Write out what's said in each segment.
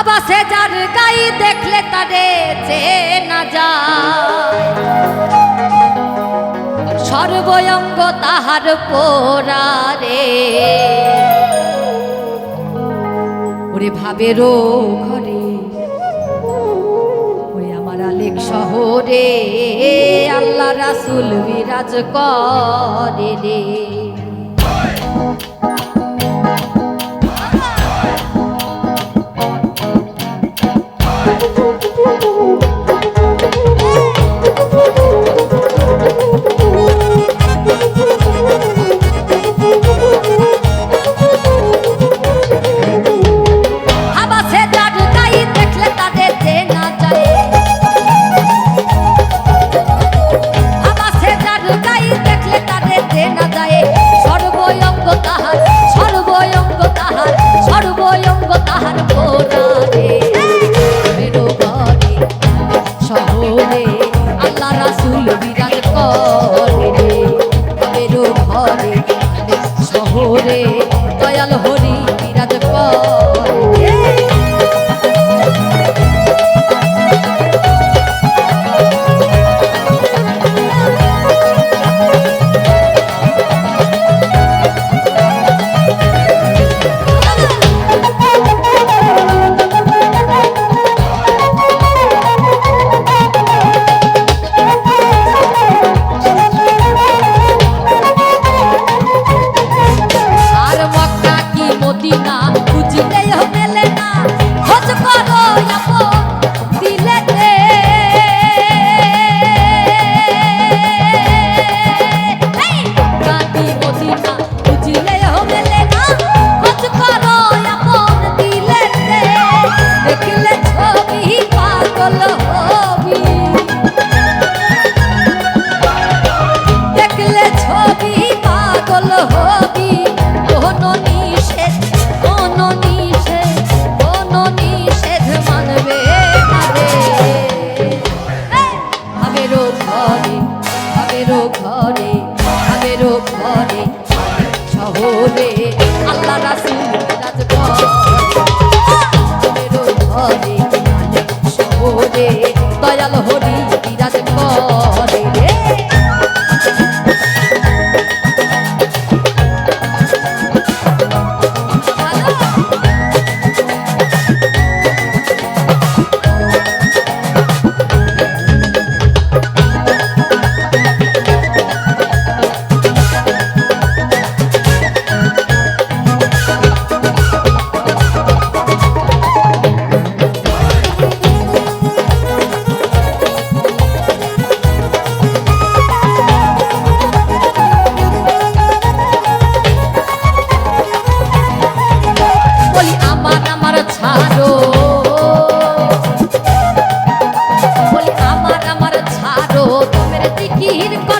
আবাসে যার গাই দেখলে তারে চেনা যায়। সর্বঙ্গ তাহার পোড়ারে। ওরে ভাবেরও ঘরে ওরে আমার আলেক শহরে, আল্লাহ রাসুল বিরাজ করে রে। রে শহরে দয়াল ir con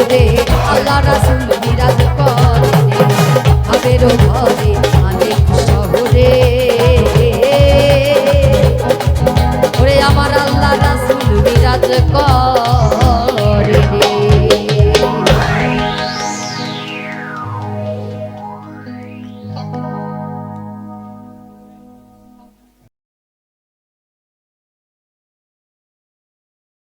ঘরে আল্লাহ রাসুল বিরাজ করে তাদেরও ঘরে